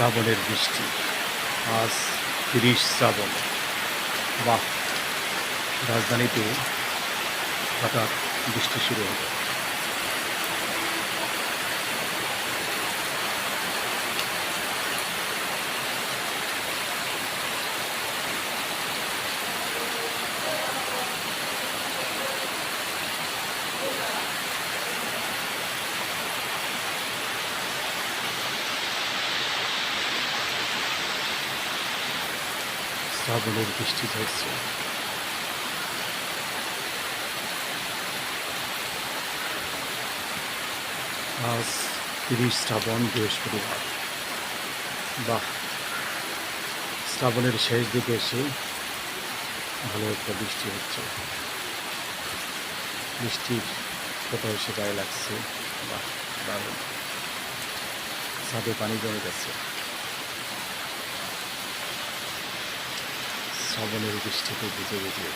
শ্রাবণের বৃষ্টি। আজ তিরিশ শ্রাবণ। বাহ! রাজধানীতে হঠাৎ বৃষ্টি শুরু হলো। শ্রাবণের বৃষ্টি ঝরছে আজ তিরিশ শ্রাবণ বৃহস্পতিবার। বাহ! শ্রাবণের শেষ দিকে এসে ভালো একটা বৃষ্টি হচ্ছে। বৃষ্টির কোথাও এসে গায়ে লাগছে। বাহ, দারুণ। ছাদে পানি জমে যাচ্ছে শ্রাবণের বৃষ্টিতে ভিজে ভিজে